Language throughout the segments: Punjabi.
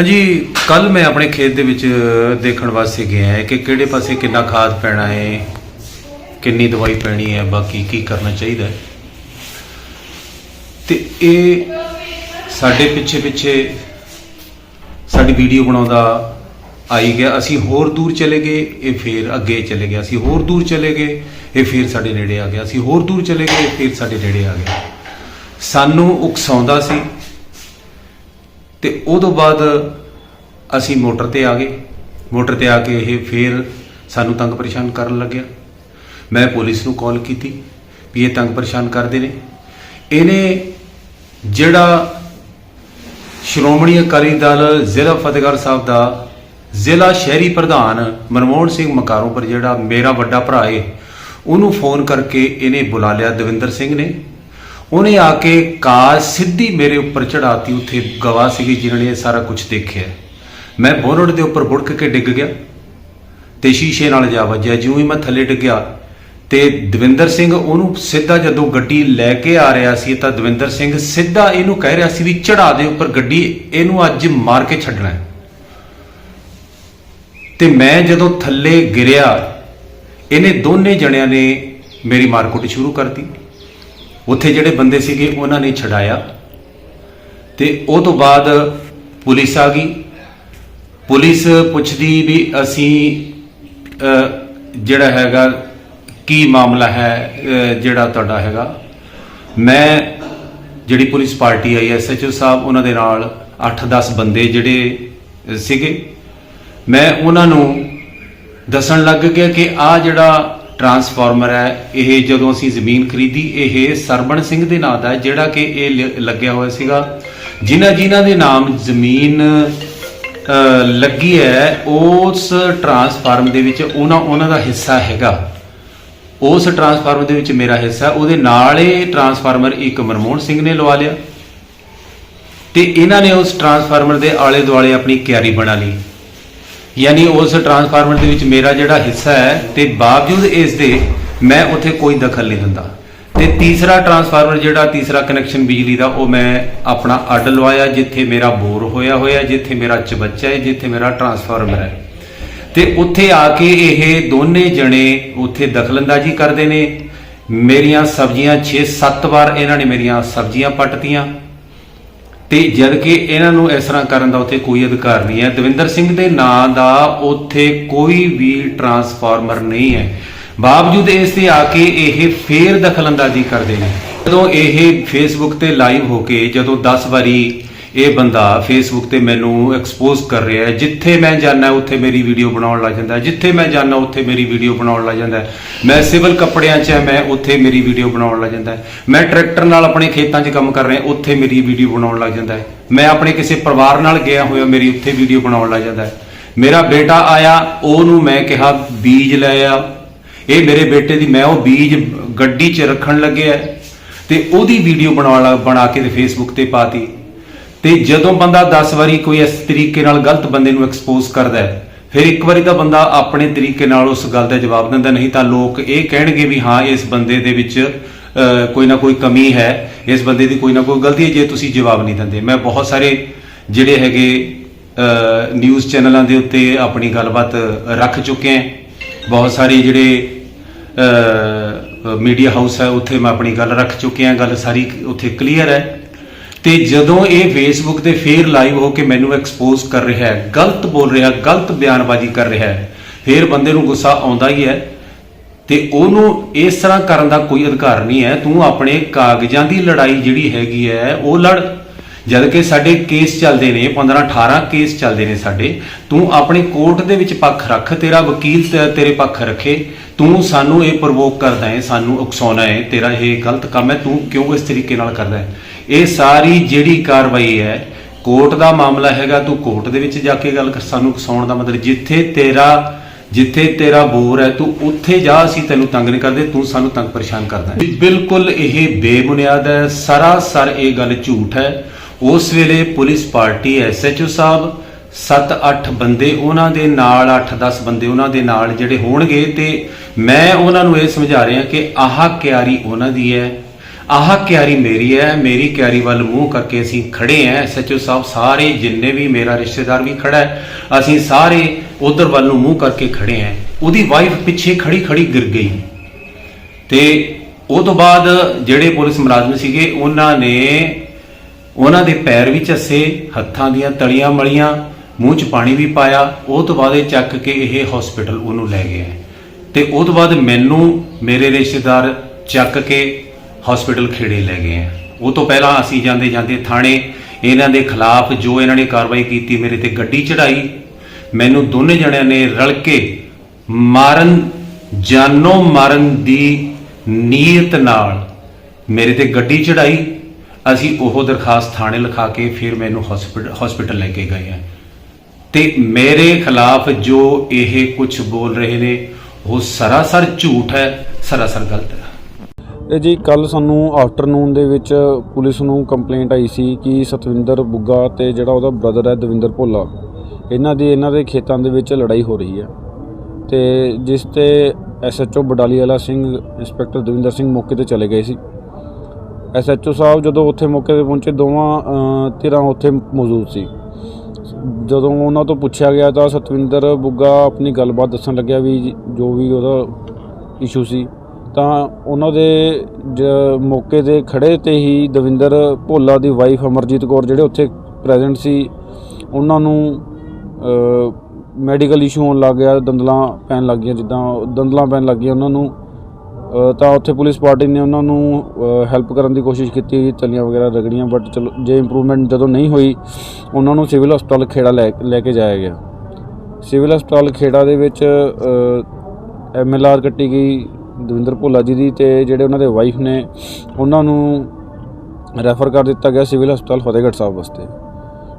ਹਾਂਜੀ ਕੱਲ ਮੈਂ ਆਪਣੇ ਖੇਤ ਦੇ ਵਿੱਚ ਦੇਖਣ ਵਾਸਤੇ ਗਿਆ ਹੈ ਕਿ ਕਿਹੜੇ ਪਾਸੇ ਕਿੰਨਾ ਖਾਦ ਪੈਣਾ ਹੈ, ਕਿੰਨੀ ਦਵਾਈ ਪੈਣੀ ਹੈ, ਬਾਕੀ ਕੀ ਕਰਨਾ ਚਾਹੀਦਾ ਹੈ। ਤੇ ਇਹ ਸਾਡੇ ਪਿੱਛੇ ਪਿੱਛੇ ਸਾਡੀ ਵੀਡੀਓ ਬਣਾਉਂਦਾ ਆਈ ਗਿਆ। ਅਸੀਂ ਹੋਰ ਦੂਰ ਚਲੇ ਗਏ, ਇਹ ਫੇਰ ਅੱਗੇ ਚਲੇ ਗਿਆ। ਅਸੀਂ ਹੋਰ ਦੂਰ ਚਲੇ ਗਏ, ਇਹ ਫੇਰ ਸਾਡੇ ਨੇੜੇ ਆ ਗਿਆ। ਅਸੀਂ ਹੋਰ ਦੂਰ ਚਲੇ ਗਏ, ਇਹ ਫੇਰ ਸਾਡੇ ਨੇੜੇ ਆ ਗਿਆ। ਸਾਨੂੰ ਉਕਸਾਉਂਦਾ ਸੀ ਤੇ ਉਹ ਤੋਂ ਬਾਅਦ ਅਸੀਂ ਮੋਟਰ ਤੇ ਆ ਗਏ। ਮੋਟਰ ਤੇ ਆ ਕੇ ਇਹ ਫੇਰ ਸਾਨੂੰ ਤੰਗ ਪਰੇਸ਼ਾਨ ਕਰਨ ਲੱਗਿਆ। ਮੈਂ ਪੁਲਿਸ ਨੂੰ ਕਾਲ ਕੀਤੀ ਵੀ ਇਹ ਤੰਗ ਪਰੇਸ਼ਾਨ ਕਰਦੇ ਨੇ। ਇਹਨੇ ਜਿਹੜਾ ਸ਼੍ਰੋਮਣੀ ਅਕਾਲੀ ਦਲ ਜ਼ਿਲ੍ਹਾ ਫਤਿਹਗੜ੍ਹ ਸਾਹਿਬ ਦਾ ਜ਼ਿਲ੍ਹਾ ਸ਼ਹਿਰੀ ਪ੍ਰਧਾਨ ਮਨਮੋਹਨ ਸਿੰਘ ਮਕਾਰੋਂ ਜਿਹੜਾ ਮੇਰਾ ਵੱਡਾ ਭਰਾ ਏ, ਉਹਨੂੰ ਫੋਨ ਕਰਕੇ ਇਹਨੇ ਬੁਲਾ ਲਿਆ ਦਵਿੰਦਰ ਸਿੰਘ ਨੇ। ਉਹਨੇ ਆ ਕੇ ਕਾਰ ਸਿੱਧੀ ਮੇਰੇ ਉੱਪਰ ਚੜਾਤੀ ਉੱਥੇ ਗਵਾਹ ਸੀਗੀ ਜਿਨ੍ਹਾਂ ਨੇ ਇਹ ਸਾਰਾ ਕੁਝ ਦੇਖਿਆ। ਮੈਂ ਬੋਨਟ ਦੇ ਉੱਪਰ ਬੁੜਕ ਕੇ ਡਿੱਗ ਗਿਆ ਤੇ ਸ਼ੀਸ਼ੇ ਨਾਲ ਜਾ ਵੱਜਿਆ। ਜਿਉਂ ਹੀ ਮੈਂ ਥੱਲੇ ਡਿੱਗਿਆ ਤੇ ਦਵਿੰਦਰ ਸਿੰਘ ਉਹਨੂੰ ਸਿੱਧਾ ਜਦੋਂ ਗੱਡੀ ਲੈ ਕੇ ਆ ਰਿਹਾ ਸੀ ਤਾਂ ਦਵਿੰਦਰ ਸਿੰਘ ਸਿੱਧਾ ਇਹਨੂੰ ਕਹਿ ਰਿਹਾ ਸੀ ਵੀ ਚੜਾ ਦੇ ਉੱਪਰ ਗੱਡੀ, ਇਹਨੂੰ ਅੱਜ ਮਾਰ ਕੇ ਛੱਡਣਾ ਹੈ। ਤੇ ਮੈਂ ਜਦੋਂ ਥੱਲੇ ਗਿਰਿਆ, ਇਹਨੇ ਦੋਨੇ ਜਣਿਆਂ ਨੇ ਮੇਰੀ ਮਾਰਕੁੱਟ ਸ਼ੁਰੂ ਕਰਤੀ। ਉੱਥੇ ਜਿਹੜੇ ਬੰਦੇ ਸੀਗੇ, ਉਹਨਾਂ ਨੇ ਛਡਾਇਆ। ਤੇ ਉਹ ਤੋਂ ਬਾਅਦ ਪੁਲਿਸ ਆ ਗਈ। ਪੁਲਿਸ ਪੁੱਛਦੀ ਵੀ ਅਸੀਂ ਜਿਹੜਾ ਹੈਗਾ, ਕੀ ਮਾਮਲਾ ਹੈ ਜਿਹੜਾ ਤੁਹਾਡਾ ਹੈਗਾ? ਮੈਂ ਜਿਹੜੀ ਪੁਲਿਸ ਪਾਰਟੀ ਆਈ ਐਸਐਚਓ ਸਾਹਿਬ, ਉਹਨਾਂ ਦੇ ਨਾਲ 8-10 ਬੰਦੇ ਜਿਹੜੇ ਸੀਗੇ। ਮੈਂ ਉਹਨਾਂ ਨੂੰ ਦੱਸਣ ਲੱਗ ਗਿਆ ਕਿ ਆ ਜਿਹੜਾ ਟਰਾਂਸਫਾਰਮਰ ਹੈ। ਇਹ ਜਦੋਂ ਅਸੀਂ ਜ਼ਮੀਨ ਖਰੀਦੀ, ਇਹ ਸਰਬਣ ਸਿੰਘ ਦੇ ਨਾਂ ਦਾ ਜਿਹੜਾ ਕਿ ਇਹ ਲ- ਲੱਗਿਆ ਹੋਇਆ ਸੀਗਾ। ਜਿਨ੍ਹਾਂ ਜਿਨ੍ਹਾਂ ਦੇ ਨਾਮ ਜ਼ਮੀਨ ਲੱਗੀ ਹੈ, ਉਸ ਟਰਾਂਸਫਾਰਮ ਦੇ ਵਿੱਚ ਉਹਨਾਂ ਉਹਨਾਂ ਦਾ ਹਿੱਸਾ ਹੈਗਾ। ਉਸ ਟਰਾਂਸਫਾਰਮਰ ਦੇ ਵਿੱਚ ਮੇਰਾ ਹਿੱਸਾ ਉਹਦੇ ਨਾਲ ਇਹ ਟਰਾਂਸਫਾਰਮਰ ਇੱਕ ਮਨਮੋਹਨ ਸਿੰਘ ਨੇ ਲਵਾ ਲਿਆ। ਤੇ ਇਹਨਾਂ ਨੇ ਉਸ ਟਰਾਂਸਫਾਰਮਰ ਦੇ ਆਲੇ ਦੁਆਲੇ ਆਪਣੀ ਕਿਆਰੀ ਬਣਾ ਲਈ। ਯਾਨੀ ਉਸ ਟਰਾਂਸਫਾਰਮਰ ਦੇ ਵਿੱਚ ਮੇਰਾ ਜਿਹੜਾ ਹਿੱਸਾ ਹੈ ਤੇ ਬਾਵਜੂਦ ਇਸ ਦੇ ਮੈਂ ਉੱਥੇ ਕੋਈ ਦਖਲ ਨਹੀਂ ਦਿੰਦਾ। ਤੇ ਤੀਸਰਾ ਟਰਾਂਸਫਾਰਮਰ ਜਿਹੜਾ ਤੀਸਰਾ ਕਨੈਕਸ਼ਨ ਬਿਜਲੀ ਦਾ, ਉਹ ਮੈਂ ਆਪਣਾ ਅੱਡ ਲਵਾਇਆ ਜਿੱਥੇ ਮੇਰਾ ਬੋਰ ਹੋਇਆ ਹੋਇਆ ਜਿੱਥੇ ਮੇਰਾ ਚਬੱਚਾ ਹੈ, ਜਿੱਥੇ ਮੇਰਾ ਟਰਾਂਸਫਾਰਮਰ ਹੈ। ਤੇ ਉੱਥੇ ਆ ਕੇ ਇਹ ਦੋਨੇ ਜਣੇ ਉੱਥੇ ਦਖਲਅੰਦਾਜ਼ੀ ਕਰਦੇ ਨੇ। ਮੇਰੀਆਂ ਸਬਜ਼ੀਆਂ 6-7 ਵਾਰ ਇਹਨਾਂ ਨੇ ਮੇਰੀਆਂ ਸਬਜ਼ੀਆਂ ਪੱਟਤੀਆਂ। ਤੇ ਜਦ ਕਿ ਇਹਨਾਂ ਨੂੰ ਇਸ ਤਰ੍ਹਾਂ ਕਰਨ ਦਾ ਉੱਥੇ ਕੋਈ ਅਧਿਕਾਰ ਨਹੀਂ ਹੈ। ਦਵਿੰਦਰ ਸਿੰਘ ਦੇ ਨਾਂ ਦਾ ਉੱਥੇ ਕੋਈ ਵੀ ਟਰਾਂਸਫਾਰਮਰ ਨਹੀਂ ਹੈ। ਬਾਵਜੂਦ ਇਸ ਤੇ ਆ ਕੇ ਇਹ ਫੇਰ ਦਖਲਅੰਦਾਜ਼ੀ ਕਰਦੇ ਨੇ। ਜਦੋਂ ਇਹ ਫੇਸਬੁੱਕ ਤੇ ਲਾਈਵ ਹੋ ਕੇ ਜਦੋਂ 10 ਵਾਰੀ ਇਹ ਬੰਦਾ ਫੇਸਬੁੱਕ ਤੇ ਮੈਨੂੰ ਐਕਸਪੋਜ਼ ਕਰ ਰਿਹਾ ਹੈ। ਜਿੱਥੇ ਮੈਂ ਜਾਣਾ ਉੱਥੇ ਮੇਰੀ ਵੀਡੀਓ ਬਣਾਉਣ ਲੱਗ ਜਾਂਦਾ ਜਿੱਥੇ ਮੈਂ ਜਾਣਾ ਉੱਥੇ ਮੇਰੀ ਵੀਡੀਓ ਬਣਾਉਣ ਲੱਗ ਜਾਂਦਾ ਮੈਂ ਸਿਵਲ ਕੱਪੜਿਆਂ 'ਚ ਹੈ, ਮੈਂ ਉੱਥੇ ਮੇਰੀ ਵੀਡੀਓ ਬਣਾਉਣ ਲੱਗ ਜਾਂਦਾ ਮੈਂ ਟਰੈਕਟਰ ਨਾਲ ਆਪਣੇ ਖੇਤਾਂ 'ਚ ਕੰਮ ਕਰ ਰਿਹਾ, ਉੱਥੇ ਮੇਰੀ ਵੀਡੀਓ ਬਣਾਉਣ ਲੱਗ ਜਾਂਦਾ ਮੈਂ ਆਪਣੇ ਕਿਸੇ ਪਰਿਵਾਰ ਨਾਲ ਗਿਆ ਹੋਇਆ, ਮੇਰੀ ਉੱਥੇ ਵੀਡੀਓ ਬਣਾਉਣ ਲੱਗ ਜਾਂਦਾ ਮੇਰਾ ਬੇਟਾ ਆਇਆ, ਉਹਨੂੰ ਮੈਂ ਕਿਹਾ, ਬੀਜ ਲੈ ਆ। ਇਹ ਮੇਰੇ ਬੇਟੇ ਦੀ, ਮੈਂ ਉਹ ਬੀਜ ਗੱਡੀ 'ਚ ਰੱਖਣ ਲੱਗਿਆ ਤੇ ਉਹਦੀ ਵੀਡੀਓ ਬਣਾਉਣ ਲੱਗ- ਬਣਾ ਕੇ ਤੇ ਫੇਸਬੁੱਕ ਤੇ ਪਾਤੀ। ਤੇ ਜਦੋਂ ਬੰਦਾ 10 ਵਾਰੀ ਕੋਈ ਇਸ ਤਰੀਕੇ ਨਾਲ ਗਲਤ ਬੰਦੇ ਨੂੰ ਐਕਸਪੋਜ਼ ਕਰਦਾ ਹੈ, ਫਿਰ ਇੱਕ ਵਾਰੀ ਤਾਂ ਬੰਦਾ ਆਪਣੇ ਤਰੀਕੇ ਨਾਲ ਉਸ ਗੱਲ ਦਾ ਜਵਾਬ ਦਿੰਦਾ, ਨਹੀਂ ਤਾਂ ਲੋਕ ਇਹ ਕਹਿਣਗੇ ਵੀ ਹਾਂ, ਇਸ ਬੰਦੇ ਦੇ ਵਿੱਚ ਕੋਈ ਨਾ ਕੋਈ ਕਮੀ ਹੈ, ਇਸ ਬੰਦੇ ਦੀ ਕੋਈ ਨਾ ਕੋਈ ਗਲਤੀ ਹੈ, ਜੇ ਤੁਸੀਂ ਜਵਾਬ ਨਹੀਂ ਦਿੰਦੇ। ਮੈਂ ਬਹੁਤ ਸਾਰੇ ਜਿਹੜੇ ਹੈਗੇ ਨਿਊਜ਼ ਚੈਨਲਾਂ ਦੇ ਉੱਤੇ ਆਪਣੀ ਗੱਲਬਾਤ ਰੱਖ ਚੁੱਕੇ ਹਾਂ। ਬਹੁਤ ਸਾਰੇ ਜਿਹੜੇ ਮੀਡੀਆ ਹਾਊਸ ਹੈ, ਉੱਥੇ ਮੈਂ ਆਪਣੀ ਗੱਲ ਰੱਖ ਚੁੱਕਿਆ ਗੱਲ ਸਾਰੀ ਉੱਥੇ ਕਲੀਅਰ ਹੈ। ਤੇ ਜਦੋਂ ਇਹ ਫੇਸਬੁੱਕ ਤੇ ਫੇਰ ਲਾਈਵ ਹੋ ਕੇ ਮੈਨੂੰ ਐਕਸਪੋਜ਼ ਕਰ ਰਿਹਾ ਹੈ, ਗਲਤ ਬੋਲ ਰਿਹਾ, ਗਲਤ ਬਿਆਨਬਾਜ਼ੀ ਕਰ ਰਿਹਾ ਹੈ, ਫੇਰ ਬੰਦੇ ਨੂੰ ਗੁੱਸਾ ਆਉਂਦਾ ਹੀ ਹੈ ਤੇ ਉਹਨੂੰ ਇਸ ਤਰ੍ਹਾਂ ਕਰਨ ਦਾ ਕੋਈ ਅਧਿਕਾਰ ਨਹੀਂ ਹੈ। ਤੂੰ ਆਪਣੇ ਕਾਗਜ਼ਾਂ ਦੀ ਲੜਾਈ ਜਿਹੜੀ ਹੈਗੀ ਹੈ, ਉਹ ਲੜ। ਜਦ ਕਿ ਸਾਡੇ ਕੇਸ ਚੱਲਦੇ ਨੇ 15 18 ਕੇਸ ਚੱਲਦੇ ਨੇ ਸਾਡੇ। ਤੂੰ ਆਪਣੇ ਕੋਰਟ ਦੇ ਵਿੱਚ ਪੱਖ ਰੱਖ, ਤੇਰਾ ਵਕੀਲ ਤੇਰੇ ਪੱਖ ਰੱਖੇ। ਤੂੰ ਸਾਨੂੰ ਇਹ ਪ੍ਰਵੋਕ ਕਰਦਾ ਹੈ, ਸਾਨੂੰ ਉਕਸਾਉਣਾ ਹੈ, ਤੇਰਾ ਇਹ ਗਲਤ ਕੰਮ ਹੈ, ਤੂੰ ਕਿਉਂ ਇਸ ਤਰੀਕੇ ਨਾਲ ਕਰਦਾ ਹੈ? ਇਹ ਸਾਰੀ ਜਿਹੜੀ ਕਾਰਵਾਈ ਹੈ, ਕੋਰਟ ਦਾ ਮਾਮਲਾ ਹੈਗਾ, ਤੂੰ ਕੋਰਟ ਦੇ ਵਿੱਚ ਜਾ ਕੇ ਗੱਲ ਕਰ, ਸਾਨੂੰ ਕਸਾਉਣ ਦਾ ਮਤਲਬ ਜਿੱਥੇ ਤੇਰਾ ਜਿੱਥੇ ਤੇਰਾ ਬੋਰ ਹੈ, ਤੂੰ ਉੱਥੇ ਜਾ, ਅਸੀਂ ਤੈਨੂੰ ਤੰਗ ਨਹੀਂ ਕਰਦੇ, ਤੂੰ ਸਾਨੂੰ ਤੰਗ ਪਰੇਸ਼ਾਨ ਕਰਦਾ ਹੈ। ਬਿਲਕੁਲ ਇਹ ਬੇਬੁਨਿਆਦ ਹੈ, ਸਰਾਸਰ ਇਹ ਗੱਲ ਝੂਠ ਹੈ। ਉਸ ਵੇਲੇ ਪੁਲਿਸ ਪਾਰਟੀ ਐਸਐਚਓ ਸਾਹਿਬ 7-8 ਬੰਦੇ ਉਹਨਾਂ ਦੇ ਨਾਲ 8-10 ਬੰਦੇ ਉਹਨਾਂ ਦੇ ਨਾਲ ਜਿਹੜੇ ਹੋਣਗੇ, ਤੇ ਮੈਂ ਉਹਨਾਂ ਨੂੰ ਇਹ ਸਮਝਾ ਰਿਹਾ ਕਿ ਆਹ ਕਿਆਰੀ ਉਹਨਾਂ ਦੀ ਹੈ ਆਹ ਕਿਆਰੀ ਮੇਰੀ ਹੈ, ਮੇਰੀ ਕਿਆਰੀ ਵੱਲ ਮੂੰਹ ਕਰਕੇ ਅਸੀਂ ਖੜੇ ਆਂ ਐਸਐਚਓ ਸਾਹਿਬ ਸਾਰੇ ਜਿੰਨੇ ਵੀ ਮੇਰਾ ਰਿਸ਼ਤੇਦਾਰ ਵੀ ਖੜਾ ਹੈ, ਅਸੀਂ ਸਾਰੇ ਉਧਰ ਵੱਲ ਨੂੰ ਮੂੰਹ ਕਰਕੇ ਖੜੇ ਆਂ ਉਹਦੀ ਵਾਈਫ ਪਿੱਛੇ ਖੜੀ ਖੜੀ ਗਿਰ ਗਈ। ਤੇ ਉਹ ਤੋਂ ਬਾਅਦ ਜਿਹੜੇ ਪੁਲਿਸ ਮੁਲਾਜ਼ਮ ਸੀਗੇ, ਉਹਨਾਂ ਨੇ ਉਹਨਾਂ ਦੇ ਪੈਰ ਵੀ ਝੱਸੇ, ਹੱਥਾਂ ਦੀਆਂ ਤਲੀਆਂ ਮਲੀਆਂ, ਮੂੰਹ 'ਚ ਪਾਣੀ ਵੀ ਪਾਇਆ। ਉਹ ਤੋਂ ਬਾਅਦ ਇਹ ਚੱਕ ਕੇ ਇਹ ਹਸਪੀਟਲ ਉਹਨੂੰ ਲੈ ਗਏ। ਤੇ ਉਹ ਤੋਂ ਬਾਅਦ ਮੈਨੂੰ ਮੇਰੇ ਰਿਸ਼ਤੇਦਾਰ ਚੱਕ ਕੇ ਹਸਪੀਟਲ ਖੇੜੇ ਲੈ ਗਏ ਆ। ਉਹ ਤੋਂ ਪਹਿਲਾਂ ਅਸੀਂ ਜਾਂਦੇ ਜਾਂਦੇ ਥਾਣੇ, ਇਹਨਾਂ ਦੇ ਖਿਲਾਫ ਜੋ ਇਹਨਾਂ ਨੇ ਕਾਰਵਾਈ ਕੀਤੀ, ਮੇਰੇ ਤੇ ਗੱਡੀ ਚੜਾਈ ਮੈਨੂੰ ਦੋਨੇ ਜਣਿਆਂ ਨੇ ਰਲ ਕੇ ਮਾਰਨ, ਜਾਨੋਂ ਮਾਰਨ ਦੀ ਨੀਅਤ ਨਾਲ ਮੇਰੇ ਤੇ ਗੱਡੀ ਚੜਾਈ ਅਸੀਂ ਉਹ ਦਰਖਾਸਤ ਥਾਣੇ ਲਿਖਾ ਕੇ ਫਿਰ ਮੈਨੂੰ ਹਸਪੀਟਲ ਹਸਪੀਟਲ ਲੈ ਕੇ ਗਏ ਆ। ਤੇ ਮੇਰੇ ਖਿਲਾਫ ਜੋ ਇਹ ਕੁਝ ਬੋਲ ਰਹੇ ਨੇ, ਉਹ ਸਰਾਸਰ ਝੂਠ ਹੈ, ਸਰਾਸਰ ਗਲਤ ਹੈ। ਜੀ ਕੱਲ ਸਾਨੂੰ ਆਫਟਰਨੂਨ ਦੇ ਵਿੱਚ ਪੁਲਿਸ ਨੂੰ ਕੰਪਲੇਂਟ ਆਈ ਸੀ ਕਿ ਸਤਵਿੰਦਰ ਬੁੱਗਾ ਤੇ ਜਿਹੜਾ ਉਹਦਾ ਬ੍ਰਦਰ ਹੈ ਦਵਿੰਦਰ ਭੋਲਾ, ਇਹਨਾਂ ਦੀ, ਇਹਨਾਂ ਦੇ ਖੇਤਾਂ ਦੇ ਵਿੱਚ ਲੜਾਈ ਹੋ ਰਹੀ ਹੈ। ਤੇ ਜਿਸ ਤੇ ਐਸਐਚਓ ਬਡਾਲੀ ਵਾਲਾ ਸਿੰਘ, ਇੰਸਪੈਕਟਰ ਦਵਿੰਦਰ ਸਿੰਘ ਮੌਕੇ ਤੇ ਚਲੇ ਗਏ ਸੀ। ਐਸਐਚਓ ਸਾਹਿਬ ਜਦੋਂ ਉੱਥੇ ਮੌਕੇ ਤੇ ਪਹੁੰਚੇ, ਦੋਵਾਂ ਧਿਰਾਂ ਉੱਥੇ ਮੌਜੂਦ ਸੀ। ਜਦੋਂ ਉਹਨਾਂ ਤੋਂ ਪੁੱਛਿਆ ਗਿਆ ਤਾਂ ਸਤਵਿੰਦਰ ਬੁੱਗਾ ਆਪਣੀ ਗੱਲਬਾਤ ਦੱਸਣ ਲੱਗਿਆ ਵੀ ਜੋ ਵੀ ਉਹਦਾ ਇਸ਼ੂ ਸੀ। ਤਾਂ ਉਹਨਾਂ ਦੇ ਜ- ਮੌਕੇ ਤੇ ਖੜੇ ਤੇ ਹੀ ਦਵਿੰਦਰ ਭੋਲਾ ਦੀ ਵਾਈਫ ਅਮਰਜੀਤ ਕੌਰ ਜਿਹੜੇ ਉੱਥੇ ਪ੍ਰੈਜ਼ੈਂਟ ਸੀ, ਉਹਨਾਂ ਨੂੰ ਮੈਡੀਕਲ ਇਸ਼ੂ ਹੋਣ ਲੱਗ ਗਿਆ, ਦੰਦਲਾਂ ਪੈਣ ਲੱਗ ਗਈਆਂ, ਜਿੱਦਾਂ ਦੰਦਲਾਂ ਪੈਣ ਲੱਗ ਗਈਆਂ ਉਹਨਾਂ ਨੂੰ। ਤਾਂ ਉੱਥੇ ਪੁਲਿਸ ਪਾਰਟੀ ਨੇ ਉਹਨਾਂ ਨੂੰ ਹੈਲਪ ਕਰਨ ਦੀ ਕੋਸ਼ਿਸ਼ ਕੀਤੀ, ਤਲੀਆਂ ਵਗੈਰਾ ਰਗੜੀਆਂ ਬਟ ਚਲੋ, ਜੇ ਇੰਪਰੂਵਮੈਂਟ ਜਦੋਂ ਨਹੀਂ ਹੋਈ, ਉਹਨਾਂ ਨੂੰ ਸਿਵਲ ਹਸਪਤਾਲ ਖੇੜਾ ਲੈ ਲੈ ਕੇ ਜਾਇਆ ਗਿਆ। ਸਿਵਲ ਹਸਪਤਾਲ ਖੇੜਾ ਦੇ ਵਿੱਚ ਐਮਐਲਆਰ ਕੱਟੀ ਗਈ ਦਵਿੰਦਰ ਭੋਲਾ ਜੀ ਦੀ ਤੇ ਜਿਹੜੇ ਉਹਨਾਂ ਦੇ ਵਾਈਫ ਨੇ ਉਹਨਾਂ ਨੂੰ ਰੈਫਰ ਕਰ ਦਿੱਤਾ ਗਿਆ ਸਿਵਲ ਹਸਪਤਾਲ ਫਤਿਹਗੜ੍ਹ ਸਾਹਿਬ ਵਾਸਤੇ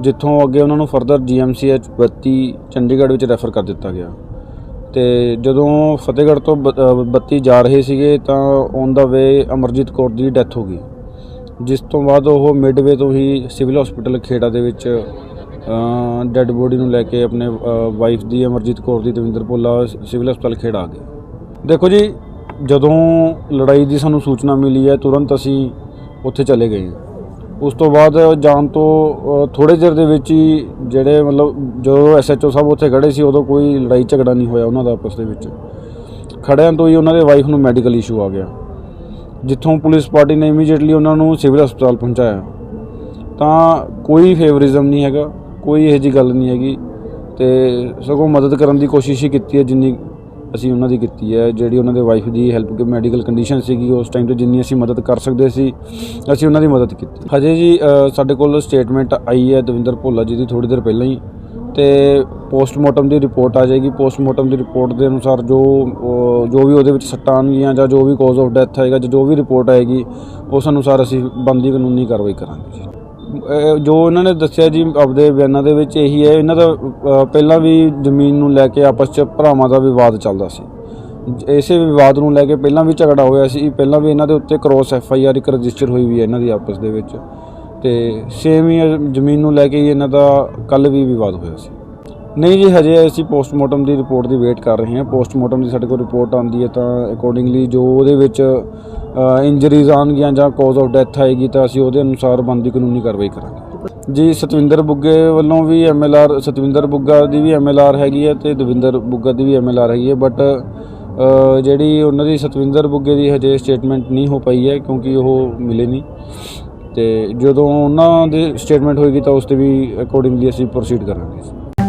ਜਿੱਥੋਂ ਅੱਗੇ ਉਹਨਾਂ ਨੂੰ ਫਰਦਰ ਜੀਐਮਸੀਐਚ 32 ਚੰਡੀਗੜ੍ਹ ਵਿੱਚ ਰੈਫਰ ਕਰ ਦਿੱਤਾ ਗਿਆ। ਤੇ ਜਦੋਂ ਫਤਿਹਗੜ੍ਹ ਤੋਂ ਬ- ਅ, 32 ਜਾ ਰਹੇ ਸੀਗੇ ਤਾਂ on the way Amarjeet Kaur the death ਹੋ ਗਈ ਜਿਸ ਤੋਂ ਬਾਅਦ ਉਹ ਮਿਡਵੇ ਤੋਂ ਹੀ ਸਿਵਲ ਹਸਪੀਟਲ ਖੇੜਾ ਦੇ ਵਿੱਚ ਡੈੱਡ ਬੋਡੀ ਨੂੰ ਲੈ ਕੇ ਆਪਣੇ ਵਾਈਫ ਦੀ ਅਮਰਜੀਤ ਕੌਰ ਦੀ ਦਵਿੰਦਰ ਭੋਲਾ ਸਿਵਲ ਹਸਪਤਾਲ ਖੇੜਾ ਆ ਗਏ। ਦੇਖੋ ਜੀ ਜਦੋਂ ਲੜਾਈ ਦੀ ਸਾਨੂੰ ਸੂਚਨਾ ਮਿਲੀ ਹੈ, ਤੁਰੰਤ ਅਸੀਂ ਉੱਥੇ ਚਲੇ ਗਏ। ਉਸ ਤੋਂ ਬਾਅਦ ਜਾਣ ਤੋਂ ਥੋੜੇ ਚਿਰ ਦੇ ਵਿੱਚ ਹੀ ਜਿਹੜੇ ਮਤਲਬ ਜਦੋਂ ਐਸਐਚਓ ਸਾਹਿਬ ਉੱਥੇ ਖੜੇ ਸੀ, ਉਦੋਂ ਕੋਈ ਲੜਾਈ ਝਗੜਾ ਨਹੀਂ ਹੋਇਆ ਉਹਨਾਂ ਦਾ ਆਪਸ ਦੇ ਵਿੱਚ। ਖੜਿਆਂ ਤੋਂ ਹੀ ਉਹਨਾਂ ਦੇ ਵਾਈਫ ਨੂੰ ਮੈਡੀਕਲ ਇਸ਼ੂ ਆ ਗਿਆ। ਜਿੱਥੋਂ ਪੁਲਿਸ ਪਾਰਟੀ ਨੇ ਇਮੀਡੀਏਟਲੀ ਉਹਨਾਂ ਨੂੰ ਸਿਵਲ ਹਸਪਤਾਲ ਪਹੁੰਚਾਇਆ। ਤਾਂ ਕੋਈ ਫੇਵਰਿਜ਼ਮ ਨਹੀਂ ਹੈਗਾ, ਕੋਈ ਇਹੋ ਜਿਹੀ ਗੱਲ ਨਹੀਂ ਹੈਗੀ ਤੇ ਸਗੋਂ ਮਦਦ ਕਰਨ ਦੀ ਕੋਸ਼ਿਸ਼ ਹੀ ਕੀਤੀ ਹੈ ਜਿੰਨੀ ਅਸੀਂ ਉਹਨਾਂ ਦੀ ਕੀਤੀ ਹੈ, ਜਿਹੜੀ ਉਹਨਾਂ ਦੇ ਵਾਈਫ ਦੀ ਹੈਲਪ ਮੈਡੀਕਲ ਕੰਡੀਸ਼ਨ ਸੀਗੀ, ਉਸ ਟਾਈਮ ਤੇ ਜਿੰਨੀ ਅਸੀਂ ਮਦਦ ਕਰ ਸਕਦੇ ਸੀ, ਅਸੀਂ ਉਹਨਾਂ ਦੀ ਮਦਦ ਕੀਤੀ। ਹਜੇ ਜੀ ਸਾਡੇ ਕੋਲ ਸਟੇਟਮੈਂਟ ਆਈ ਹੈ ਦਵਿੰਦਰ ਭੋਲਾ ਜੀ ਦੀ ਥੋੜੀ ਦੇਰ ਪਹਿਲਾਂ ਹੀ ਤੇ ਪੋਸਟਮਾਰਟਮ ਦੀ ਰਿਪੋਰਟ ਆ ਜਾਏਗੀ। ਪੋਸਟਮਾਰਟਮ ਦੀ ਰਿਪੋਰਟ ਦੇ ਅਨੁਸਾਰ ਜੋ ਜੋ ਵੀ ਉਹਦੇ ਵਿੱਚ ਸੱਟਾਂ ਆਉਣਗੀਆਂ ਜਾਂ ਜੋ ਵੀ ਕਾਜ਼ ਆਫ ਡੈਥ ਆਏਗਾ ਜਾਂ ਜੋ ਵੀ ਰਿਪੋਰਟ ਆਏਗੀ, ਉਸ ਅਨੁਸਾਰ ਅਸੀਂ ਬਣਦੀ ਕਾਨੂੰਨੀ ਕਾਰਵਾਈ ਕਰਾਂਗੇ ਜੋ ਇਹਨਾਂ ਨੇ ਦੱਸਿਆ ਜੀ ਆਪਦੇ ਬਿਆਨਾਂ ਦੇ ਵਿੱਚ ਇਹੀ ਹੈ, ਇਹਨਾਂ ਦਾ ਪਹਿਲਾਂ ਵੀ ਜ਼ਮੀਨ ਨੂੰ ਲੈ ਕੇ ਆਪਸ 'ਚ ਭਰਾਵਾਂ ਦਾ ਵਿਵਾਦ ਚੱਲਦਾ ਸੀ। ਇਸੇ ਵਿਵਾਦ ਨੂੰ ਲੈ ਕੇ ਪਹਿਲਾਂ ਵੀ ਝਗੜਾ ਹੋਇਆ ਸੀ, ਪਹਿਲਾਂ ਵੀ ਇਹਨਾਂ ਦੇ ਉੱਤੇ ਕ੍ਰੋਸ ਐਫ ਆਈ ਆਰ ਇੱਕ ਰਜਿਸਟਰ ਹੋਈ ਵੀ ਹੈ ਇਹਨਾਂ ਦੀ ਆਪਸ ਦੇ ਵਿੱਚ। ਤੇ ਸੇਮ ਹੀ ਜ਼ਮੀਨ ਨੂੰ ਲੈ ਕੇ ਹੀ ਇਹਨਾਂ ਦਾ ਕੱਲ ਵੀ ਵਿਵਾਦ ਹੋਇਆ ਸੀ। ਨਹੀਂ ਜੀ, ਹਜੇ ਅਸੀਂ ਪੋਸਟਮਾਰਟਮ ਦੀ ਰਿਪੋਰਟ ਦੀ ਵੇਟ ਕਰ ਰਹੇ ਹਾਂ। ਪੋਸਟਮਾਰਟਮ ਦੀ ਸਾਡੇ ਕੋਲ ਰਿਪੋਰਟ ਆਉਂਦੀ ਹੈ ਤਾਂ ਅਕੋਰਡਿੰਗਲੀ ਜੋ ਉਹਦੇ ਵਿੱਚ ਇੰਜਰੀਜ਼ ਆਉਣਗੀਆਂ ਜਾਂ ਕਾਜ਼ ਆਫ ਡੈਥ ਆਏਗੀ ਤਾਂ ਅਸੀਂ ਉਹਦੇ ਅਨੁਸਾਰ ਬਣਦੀ ਕਾਨੂੰਨੀ ਕਾਰਵਾਈ ਕਰਾਂਗੇ। ਜੀ, ਸਤਵਿੰਦਰ ਬੁੱਗੇ ਵੱਲੋਂ ਵੀ ਐਮਐਲਆਰ ਸਤਵਿੰਦਰ ਬੁੱਗਾ ਦੀ ਵੀ ਐਮਐਲਆਰ ਹੈਗੀ ਹੈ ਤੇ ਦਵਿੰਦਰ ਬੁੱਗਾ ਦੀ ਵੀ ਐਮਐਲਆਰ ਹੈਗੀ ਹੈ ਬਟ ਜਿਹੜੀ ਉਹਨਾਂ ਦੀ ਸਤਵਿੰਦਰ ਬੁੱਗੇ ਦੀ ਹਜੇ ਸਟੇਟਮੈਂਟ ਨਹੀਂ ਹੋ ਪਈ ਹੈ ਕਿਉਂਕਿ ਉਹ ਮਿਲੇ ਨਹੀਂ। ਤੇ ਜਦੋਂ ਉਹਨਾਂ ਦੀ ਸਟੇਟਮੈਂਟ ਹੋਏਗੀ ਤਾਂ ਉਸ ਤੇ ਵੀ ਅਕੋਰਡਿੰਗਲੀ ਅਸੀਂ ਪ੍ਰੋਸੀਡ ਕਰਾਂਗੇ।